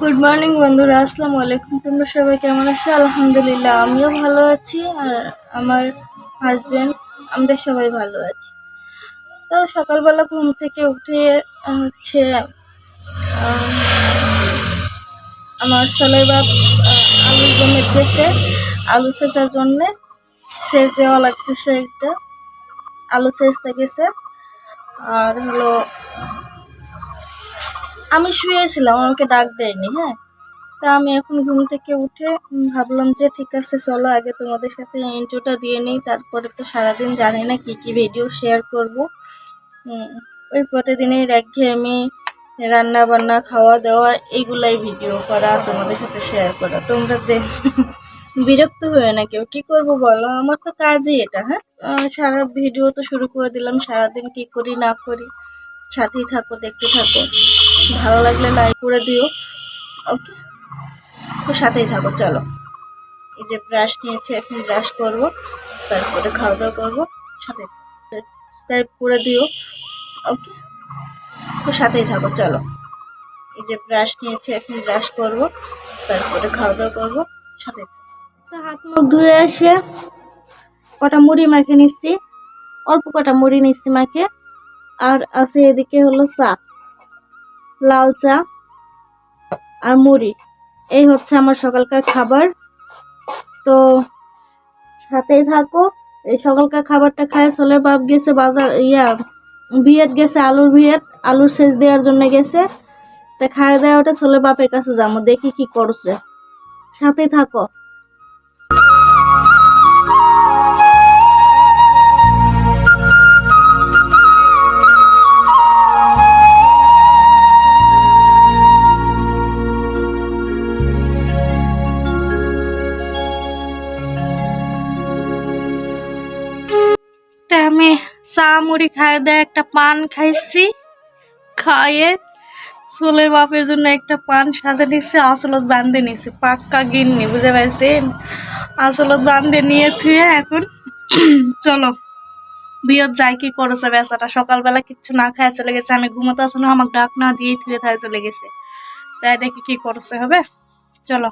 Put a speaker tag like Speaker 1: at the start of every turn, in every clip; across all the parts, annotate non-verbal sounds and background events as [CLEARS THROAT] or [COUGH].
Speaker 1: Good morning বন্ধুরা, আসসালামু আলাইকুম। তোমরা সবাই কেমন আছো? আলহামদুলিল্লাহ, আমিও ভালো আছি, আর আমার হাজবেন্ড আমরা সবাই ভালো আছি। তো সকালবেলা ঘুম থেকে উঠে, হচ্ছে আমার ছেলে বাপ আলু জমি গেছে আলু সেচার জন্যে। সেচ দেওয়া লাগতেছে একটা, আলু সেচতে গেছে। আর হলো আমি শুয়েছিলাম, আমাকে ডাক দেয়নি হ্যাঁ? তা আমি এখন ঘুম থেকে উঠে ভাবলাম যে ঠিক আছে, চলো আগে তোমাদের সাথে ইন্ট্রোটা দিয়ে নিই, তারপরে তো সারাদিন জানি না কি কি ভিডিও শেয়ার করব। ওই প্রতিদিনের একঘেয়েমি রান্না বান্না খাওয়া দাওয়া এইগুলাই ভিডিও করা, তোমাদের সাথে শেয়ার করা। তোমরা দেখ বিরক্ত হয়ে না কেউ? কি করব বলো? আমার তো কাজই এটা হ্যাঁ? সারা ভিডিও তো শুরু করে দিলাম, সারাদিন কি করি, না করি, সাথেই থাকো, দেখতে থাকো। ভালো লাগলে লাইক করে দিও। ওকে তো সাথেই থাকো, চলো। এই যে ব্রাশ নিয়েছি, এখন ব্রাশ করব। তারপরে খাওয়া দাওয়া করব। সাথে তাই করে দিও। ওকে তো সাথেই থাকো, চলো। এই যে ব্রাশ নিয়েছি, এখন ব্রাশ করব। তারপরে খাওয়া দাওয়া করব। সাথে হাত মুখ ধুয়ে এসে কটা মুড়ি মাখে নিচ্ছি। অল্প কটা মুড়ি নিচ্ছি মাখে আর আছে এদিকে হলো চা। লাল চা আর মুড়ি। এই হচ্ছে আমার সকালকার খাবার। তো সাথেই থাকো। এই সকালকার খাবারটা খায় চলে বাপ গেছে বাজার, ইয়া ভিয়েট গেছে, আলুর ভিয়েট আলুর সেচ দেওয়ার জন্য গেছে। তা খাওয়া দেওয়া ওটা চলে বাপের কাছে যাব, দেখি কি করছে। সাথেই থাকো। আমি চা মুড়ি খাই দেয় একটা পান খাইছি, খাইয়ে ছোলের বাপের জন্য একটা পান সাজে নিছি আসলত বান্ধে নিছি, পাক্কা গিন্নি, বুঝে পাইছেন? আসলত বান্ধে নিয়ে থুয়ে এখন [CLEARS THROAT] চলো, বিয়ত যাই, কি করেছে বেচারা? সকালবেলা কিচ্ছু না খায় চলে গেছে, আমি ঘুমোতে আসলে আমাকে ডাক না দিয়ে থুয়ে থায় চলে গেছে। যাই দেখি কি করছে, হবে? চলো।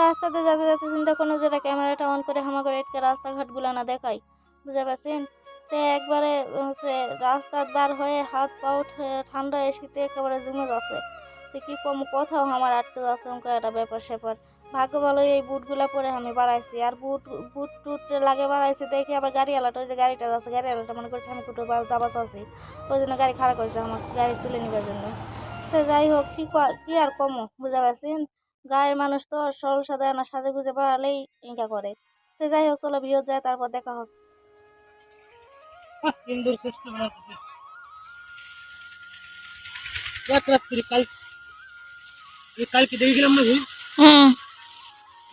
Speaker 1: রাস্তাতে যাতে যাতে চিন্তা করল যেটা ক্যামেরাটা অন করে হামা করে একটা রাস্তাঘাটগুলো না দেখাই বুঝতে পারছেন? তো একবারে, হচ্ছে, রাস্তা বার হয়ে হাত পাও ঠান্ডা শীতে একেবারে জমে যাচ্ছে। তো কি কম কোথাও আমার আটকে যাচ্ছে একটা ব্যাপার স্যাপার। ভাগ্য ভালো এই বুটগুলা পরে আমি বাড়াইছি। আর বুট বুট টুট লাগে বাড়াইছি দেখি আবার গাড়ি গাড়িওয়ালাটা ওই যে গাড়িটা যাচ্ছে গাড়িওয়ালাটা মনে করছে আমি কুটো যাবা চাচ্ছি ওই জন্য গাড়ি খারাপ করেছে আমার, গাড়ি তুলে নেবার জন্য। তো যাই হোক, কি ক- আর কমো, বুঝতে পারছেন? গায়ের মানুষ তো সরল না সাজে গুজে বাড়ালেই ইনকা করে। তো যাই হোক, চলো বিয়ে যায়, তারপর দেখা হচ্ছে।
Speaker 2: সুন্দর সুস্থ বানাচ্ছে এক রাত্রি কাল এই কালকে দেখেছিলাম না ভুল
Speaker 1: হুম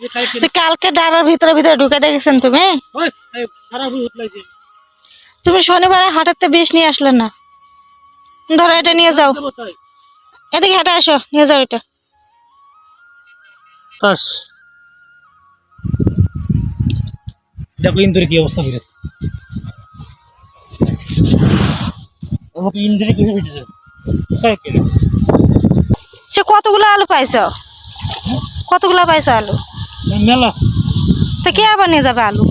Speaker 2: এই কালকে
Speaker 1: তো কালকে ডালার ভিতরে ভিতরে ঢুকে দেখেছেন তুমি
Speaker 2: ওই এই খারাপ ভুল লাগছে
Speaker 1: তুমি শনিবারে হাটাতে বিষ নিয়ে আসলে না ধরো এটা নিয়ে যাও
Speaker 2: দেবো তাই
Speaker 1: এদিকে হাঁটা আসো নিয়ে যাও এটা
Speaker 2: কাশ দেখো ইন্দুরে কি অবস্থা করে আমাকে ইন্দুরে কি ভেবে কালকে
Speaker 1: সে কতগুলো আলু পাইছো? কতগুলো পাইছো আলু?
Speaker 2: মেলা।
Speaker 1: তো কে আবার নিয়ে যাবে আলু?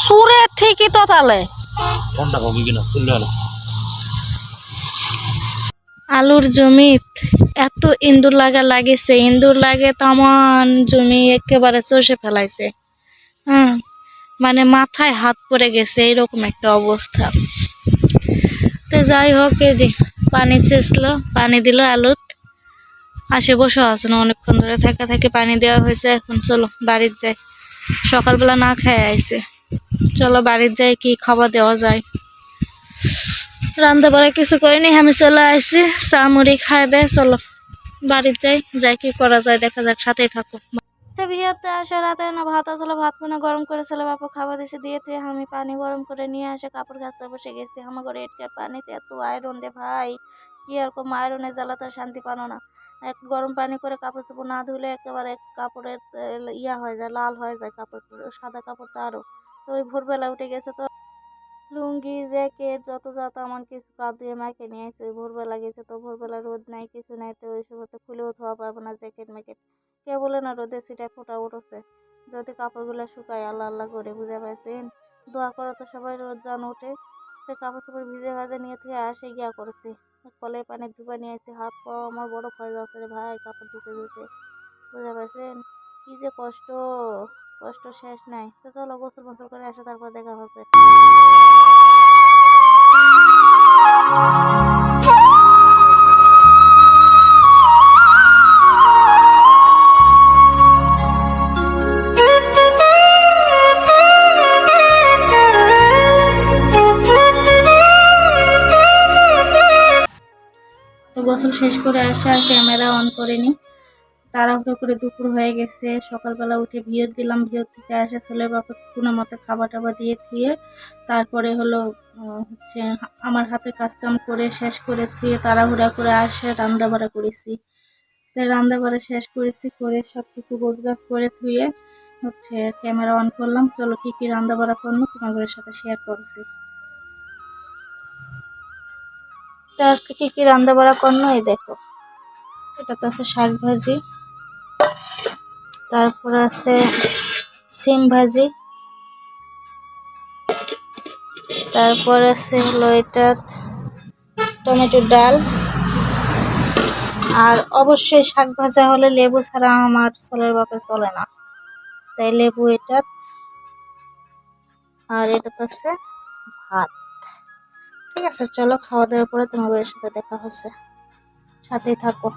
Speaker 1: সুরে ঠিকই তো তাহলে।
Speaker 2: ঠান্ডা হবে কিনা শুনলে
Speaker 1: আলুর জমিত এত ইন্দুর লাগা লাগিছে, ইন্দুর লাগে তামান জমি একেবারে চষে ফেলাইছে। হ্যাঁ মানে মাথায় হাত পড়ে গেছে, এরকম একটা অবস্থা। তো যাই হোক, এই পানি ছেঁচলো, পানি দিল আলুত। আসে বসে আছে না অনেকক্ষণ ধরে থাকা থাকে পানি দেওয়া হয়েছে, এখন চলো বাড়ির যাই। সকালবেলা না খেয়ে আইছে। চলো বাড়ির যাই, কি খাবার দেওয়া যায়। রান্না বাড়া কিছু করিনি, আমি চলে আসছি চা মুড়ি খাই দেয় চলো। বাড়ির যাই যাই কি করা যায়, দেখা যাক, সাথেই থাকো তো বিয়েতে আসে রাতে না ভাত আসলে, ভাত কোনো গরম করে ছেলে বাপু খাবার দিছে, দিয়ে তুই আমি পানি গরম করে নিয়ে আসে কাপড় কাচতে বসে গেছি। আমার ঘরে এটকে পানিতে এত আয়রন রে ভাই, কি আর কম আয়রনের জ্বালাতে শান্তি পানো না। এক গরম পানি করে কাপড় চোপড় না ধুলে একেবারে কাপড়ের ইয়া হয়ে যায়, লাল হয়ে যায় কাপড়, সাদা কাপড় তো আরও তো ওই ভোরবেলা উঠে গেছে তো লুঙ্গি, জ্যাকেট, যত যত আমার কিছু কাঁদিয়ে মাকে নিয়ে আসছে ভোরবেলা গেছে তো ভোরবেলা রোদ নাই, কিছু নাই তো ওই সময় তো খুলেও ধোয়া পাবো না, জ্যাকেট, ম্যাকেট। কে বলে না রোদে সিটায় ফোটা উঠছে। যদি কাপড়গুলো শুকায়, আল্লাহ আল্লাহ করে বুঝে পাইছেন। দোয়া করে তো সবাই রোদ জান উঠে তো কাপড় চাপড় ভিজে ভাজে নিয়ে থেকে আসে, গিয়া করছি। কলে পানি ধুবা নিয়ে আসি, হাত পা আমার বড় ভয় যাচ্ছে রে ভাই, কাপড় ধুতে ধুতে। বুঝে পারছেন কি যে কষ্ট কষ্ট শেষ নাই। তো চলো গোসল মোসল করে আসে, তারপর দেখা হচ্ছে। গোসল শেষ করে আসে ক্যামেরা অন করিনি। তাড়াহুড়ো করে দুপুর হয়ে গেছে। সকালবেলা উঠে ভিয়ত দিলাম ভিয়ত থেকে আসে ছেলে বাপে কোনো মতো খাবার টাবার দিয়ে থুয়ে তারপরে হলো হচ্ছে আমার হাতে কাজ কাম করে শেষ করে থুয়ে তাড়াহুড়া করে আসে রান্না বাড়া করেছি। তাই রান্না বাড়া শেষ করেছি, করে সব কিছু গোছ গাছ করে থুয়ে হচ্ছে ক্যামেরা অন করলাম। চলো কী কী রান্না বাড়া করব তোমাদের সাথে শেয়ার করছি। তো আজকে কী কী রান্না বাড়া করব এই দেখো। এটা তো আছে শাক ভাজি তারপর আছে সিম ভাজি। তারপর আছে হলো এটা টমেটোর ডাল। আর অবশ্যই শাক ভাজা হলে লেবু ছাড়া আমার ছেলের বাপে চলে না। তাই লেবু এটা। আর এটা আছে ভাত। ঠিক আছে, চলো খাওয়া দাওয়ার পরে তোমাদের সাথে দেখা হচ্ছে। সাথেই থাকো।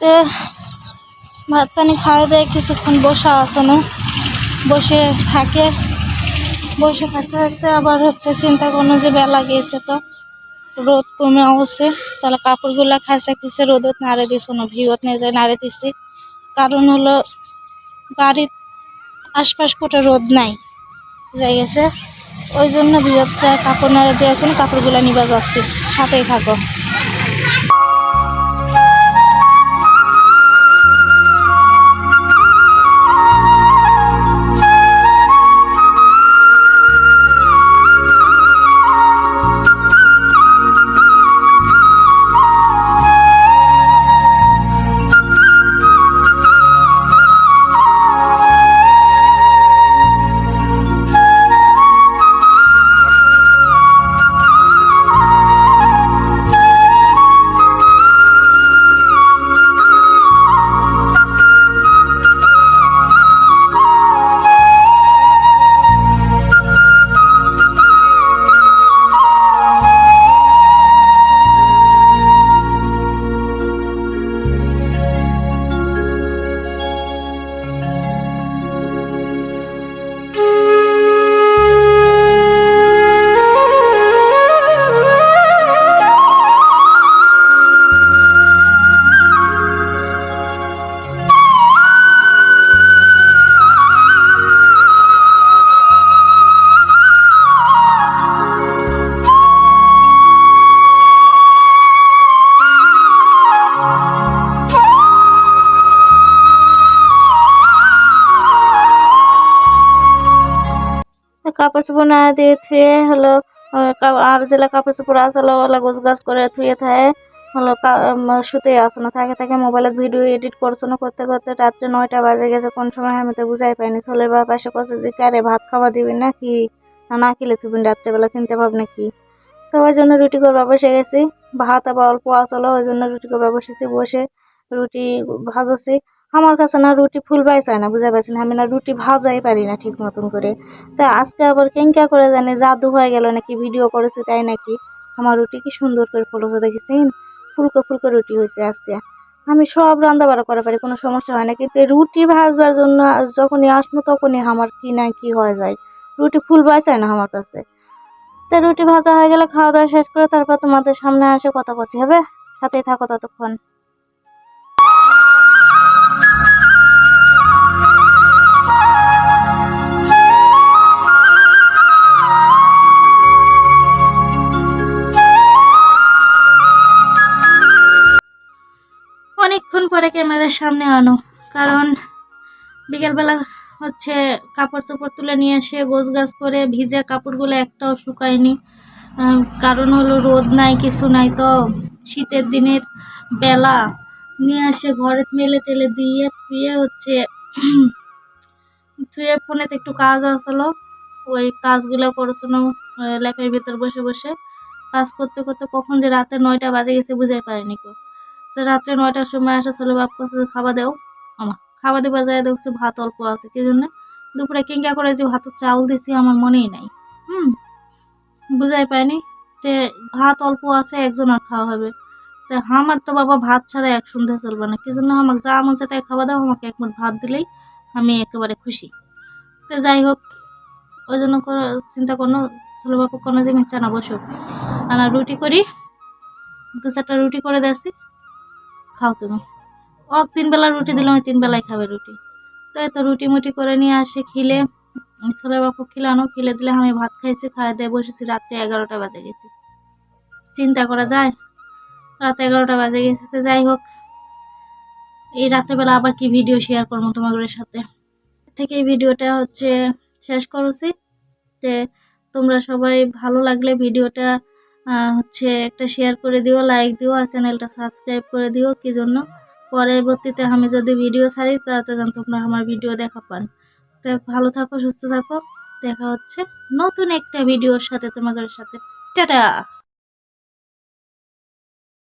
Speaker 1: তো ভাত পানি খাওয়া দেয়, কিছুক্ষণ বসা আসনো বসে থাকে। বসে থাকতে থাকতে আবার হচ্ছে চিন্তা করল যে বেলা গিয়েছে তো। রোদ কমে অবশ্যই তাহলে কাপড়গুলো খাসে খুঁজে রোদত নাড়ে দিস না ভিওত নিয়ে যায়, নাড়ে দিছি। কারণ হলো বাড়ির আশপাশ কোটা রোদ নাই। যাই গেছে। ওই জন্য ভিওতটা কাপড় নাড়ে দিয়ে আসুন কাপড়গুলা নিবা যাচ্ছি। সাথেই থাকো। কাপড় চোপড় না দিয়ে থুয়ে হলো আর যেলা কাপড় চোপড় আসলো ওলা গোছ গাছ করে থুয়ে থাকে হলো কা- শুতে আসনো। থাকে থাকে মোবাইলে ভিডিও এডিট করছ করতে করতে রাত্রে নয়টা বাজে গেছে, কোন সময় আমি তো বুঝাই পাইনি। ছেলের বাপ এসে কছে যে কারে ভাত খাওয়া দিবি না না খেলে তুমি রাত্রেবেলা চিনতে ভাবনা কি? তো ওই জন্য রুটি করবা বসে গেছি। ভাত আবার অল্প আসলো ওই জন্য রুটি করবা বসেছি, বসে রুটি ভাজছি। আমার কাছে না রুটি ফুলবাই চায় না বুঝা পারছি না আমি না রুটি ভাজাই পারি না ঠিক মতন করে। তা আজকে আবার কেঙ্কা করে জানি, জাদু হয়ে গেল নাকি ভিডিও করেছে তাই নাকি? আমার রুটি কি সুন্দর করে ফলেছে দেখেছেন? ফুলকো ফুলকো রুটি হয়েছে আজকে। আমি সব রান্না বাড়া করে পারি, কোনো সমস্যা হয় না। কিন্তু রুটি ভাজবার জন্য যখনই আসব তখনই আমার কি না কি হয়ে যায়। রুটি ফুল চায় না আমার কাছে। তা রুটি ভাজা হয়ে গেলে খাওয়া দাওয়া শেষ করে তারপর তোমাদের সামনে আসে কথা বলছি, হবে? সাথেই থাকো ততক্ষণ। অনেকক্ষণ পরে ক্যামেরার সামনে আনো, কারণ বিকেলবেলা হচ্ছে কাপড় চোপড় তুলে নিয়ে এসে গোছ গাছ করে ভিজে কাপড়গুলো একটাও শুকায়নি। কারণ হলো রোদ নাই, কিছু নাই, তো শীতের দিনের বেলা নিয়ে এসে ঘরে মেলে টেলে দিয়ে ধুয়ে হচ্ছে ধুয়ে ফোনেতে একটু কাজ আসলো। ওই কাজগুলো করেছিল ল্যাপের ভিতর বসে বসে। কাজ করতে করতে কখন যে রাতে নয়টা বাজে গেছে বুঝাই পারিনি কেউ। তো রাত্রে নয়টার সময় আসা, চলো বাপ কাছে খাবার দেও। আমার খাবার দেওয়া যায় দেখছি ভাত অল্প আছে, কি জন্য? দুপুরে কিংকা করে যে ভাতের চাউল দিছি, আমার মনেই নাই। হুম, বুঝাই পাইনি তে ভাত অল্প আছে, একজন আর খাওয়া হবে। তো আমার তো বাবা ভাত ছাড়া এক সন্ধ্যা চলবে না। কি জন্য আমাকে যা মন তাই খাওয়া দাও, আমাকে এক মুঠ ভাত দিলেই আমি একেবারে খুশি। তো যাই হোক, ওই জন্য চিন্তা করো ছোলো বাপু কোনো যে মিচ্ছা না, বসো। আর রুটি করি, দু চারটা রুটি করে দিয়েছি, খাও তুমি। ও তিন বেলা রুটি দিলাম, ওই তিন বেলায় খাবে রুটি। তো এত রুটি মুটি করে নিয়ে আসে খিলে ছোলে বাপু খিলানো খিলে দিলে আমি ভাত খাইছি খাওয়া দিয়ে বসেছি, রাত্রে এগারোটা বাজে গেছি। চিন্তা করা যায়? রাত এগারোটা বাজে গেছে, তো যাই হোক। এই রাত্রেবেলা আবার কি ভিডিও শেয়ার করব তোমাদের সাথে? থেকে এই ভিডিওটা হচ্ছে শেষ করছি। যে তোমরা সবাই ভালো লাগলে ভিডিওটা হচ্ছে একটা শেয়ার করে দিও লাইক দিও, আর চ্যানেলটা সাবস্ক্রাইব করে দিও। কি জন্য? পরবর্তীতে আমি যদি ভিডিও ছাড়ি তাতে যেন তোমরা আমার ভিডিও দেখা পান। তো ভালো থাকো, সুস্থ থাকো। দেখা হচ্ছে নতুন একটা ভিডিওর সাথে তোমাদের সাথে। টাটা!